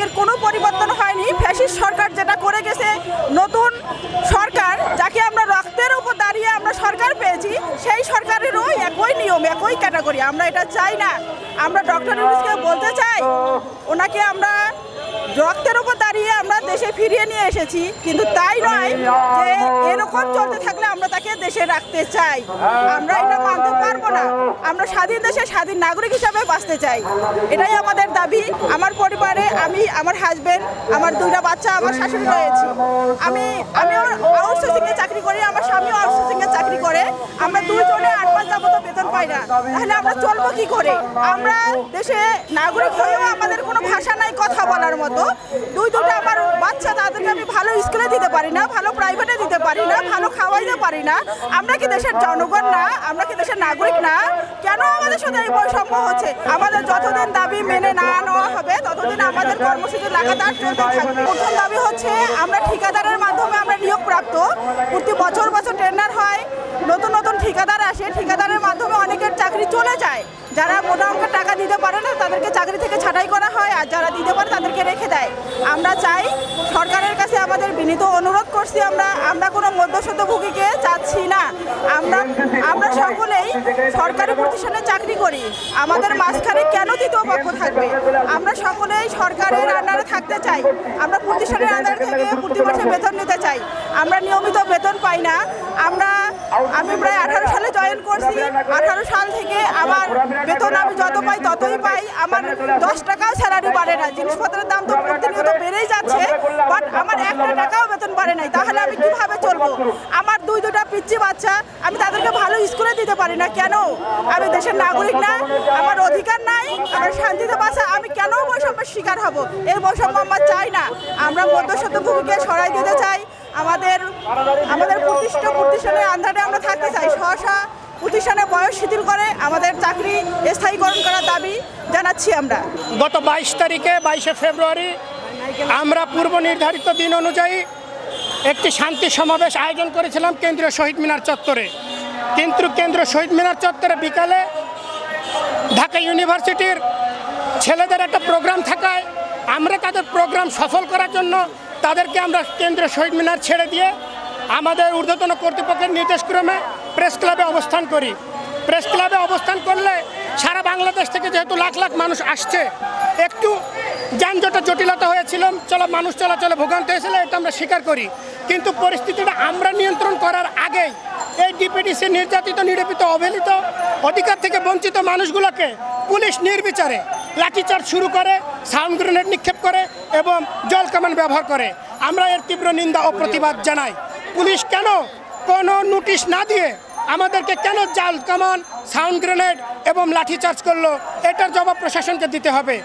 আগের কোনো পরিবর্তন হয়নি। ফ্যাসিস্ট সরকার যেটা করে গেছে, নতুন সরকার যাকে আমরা রক্তের উপর দাঁড়িয়ে আমরা সরকার পেয়েছি, সেই সরকারেরও একই নিয়ম, একই ক্যাটাগরি আমরা এটা চাই না। আমরা ডক্টর ইউনুসকে বলতে চাই, ওনাকে আমরা রক্তের উপর দাঁড়িয়ে আমরা দেশে ফিরিয়ে নিয়ে এসেছি, কিন্তু তাই নয় যে এরকম চলতে থাকলে আমরা তাকে দেশে রাখতে চাই। আমরা এটা মানতে আমরা স্বাধীন দেশে স্বাধীন নাগরিক হিসাবে বাঁচতে চাই। এটাই আমাদের দাবি। আমার পরিবারে আমি, আমার হাজবেন্ড আমার দুইটা বাচ্চা, আমার শাশুড়ি রয়েছে। আমি আমি আউটসোর্সিং এ চাকরি করি, আমার স্বামীও আউটসোর্সিং এ চাকরি করে। আমরা দুজনে আট মাস যাবত বেতন পাই না। তাহলে আমরা চলবো কি করে? আমরা দেশে নাগরিক হয়েও আমাদের কোনো ভাষা নাই কথা বলার মতো। দুই দুটো আমার বাচ্চা, তাদেরকে আমি ভালো স্কুলে দিতে পারি না, ভালো প্রাইভেটে দিতে পারি না, ভালো খাওয়াইতে পারি না। আমরা কি দেশের জনগণ না? আমরা কি দেশের নাগরিক না? কেন আমাদের সাথে এই বৈষম্য হচ্ছে? আমাদের যতদিন দাবি মেনে না নেওয়া হবে, ততদিন আমাদের কর্মসূচি লাগাতার চলতে থাকবে। প্রথম দাবি হচ্ছে, আমরা ঠিকাদারের মাধ্যমে আমরা নিয়োগ প্রাপ্ত প্রতি বছর বছর টেন্ডার হয়, নতুন নতুন ঠিকাদার আসে, ঠিকাদারের মাধ্যমে অনেকের চাকরি চলে যায়। যারা মোটা অঙ্কের টাকা দিতে পারে না, তাদেরকে চাকরি থেকে ছাঁটাই করা হয়, আর যারা দিতে পারে তাদেরকে রেখে দেয়। আমরা চাই, সরকারের কাছে আমাদের বিনীত অনুরোধ করছি আমরা আমরা কোনো মধ্যস্বত্বভোগীকে চাচ্ছি না। আমরা আমরা সকলেই সরকারি প্রতিষ্ঠানে চাকরি করি। আমাদের মাঝখানে কেন তৃতীয় পক্ষ থাকবে? আমরা সকলেই সরকারের আন্ডারে থাকতে চাই। আমরা প্রতিষ্ঠানের আন্ডার থেকে প্রতি মাসে বেতন নিতে চাই। আমরা নিয়মিত বেতন পাই না। আমরা, আমি প্রায় আঠারো সালে জয়েন করছি। আঠারো সাল থেকে আমার বেতন আমি যত পাই ততই পাই। আমার দশ টাকাও স্যালারি বাড়ে না। জিনিসপত্রের দাম তো বেড়েই যাচ্ছে বাট আমার একটা টাকাও বেতন বাড়ে নাই। তাহলে আমি কীভাবে চলবো? আমার দুই দুটা পিচ্ছি বাচ্চা আমি তাদেরকে ভালো স্কুলে দিতে পারি না। কেন? আমি দেশের নাগরিক না আমার অধিকার নাই আমার শান্তিতে বাঁচা। আমি কেন বৈষম্যের শিকার হব? এই বৈষম্য আমার চাই না। আমরা মধ্যস্বত্বভূমিকে সরাই দিতে চাই। আমাদের আমাদের প্রতিষ্ঠিত প্রতিষ্ঠানের আন্ধারে আমরা থাকতে চাই। সহসা প্রতিষ্ঠানে বয়স শিথিল করে আমাদের চাকরি স্থায়ীকরণ করার দাবি জানাচ্ছি আমরা। গত বাইশ তারিখে বাইশে ফেব্রুয়ারি আমরা পূর্ব নির্ধারিত দিন অনুযায়ী একটি শান্তি সমাবেশ আয়োজন করেছিলাম কেন্দ্রীয় শহীদ মিনার চত্বরে। কিন্তু কেন্দ্রীয় শহীদ মিনার চত্বরে বিকালে ঢাকা ইউনিভার্সিটির ছেলেদের একটা প্রোগ্রাম থাকায় আমরা তাদের প্রোগ্রাম সফল করার জন্য তাদেরকে আমরা কেন্দ্রীয় শহীদ মিনার ছেড়ে দিয়ে আমাদের ঊর্ধ্বতন কর্তৃপক্ষের নির্দেশক্রমে প্রেস ক্লাবে অবস্থান করি। প্রেস ক্লাবে অবস্থান করলে সারা বাংলাদেশ থেকে যেহেতু লাখ লাখ মানুষ আসছে, একটু যানজটের জটিলতা হয়েছিল, চলো মানুষ চলাচলে ভোগান্ত হয়েছিল, এটা আমরা স্বীকার করি। কিন্তু পরিস্থিতিটা আমরা নিয়ন্ত্রণ করার আগেই এই ডিপিডিসি নির্যাতিত, নিরূপিত, অবহেলিত, অধিকার থেকে বঞ্চিত মানুষগুলোকে পুলিশ নির্বিচারে লাঠিচার্জ শুরু করে, সাউন্ড গ্রেনেড নিক্ষেপ করে এবং জল কামান ব্যবহার করে। আমরা এর তীব্র নিন্দা ও প্রতিবাদ জানাই। পুলিশ কেন কোনো নোটিশ না দিয়ে আমাদেরকে কেন জাল কামান, সাউন্ড গ্রেনেড এবং লাঠিচার্জ করল? এটার জবাব প্রশাসনকে দিতে হবে।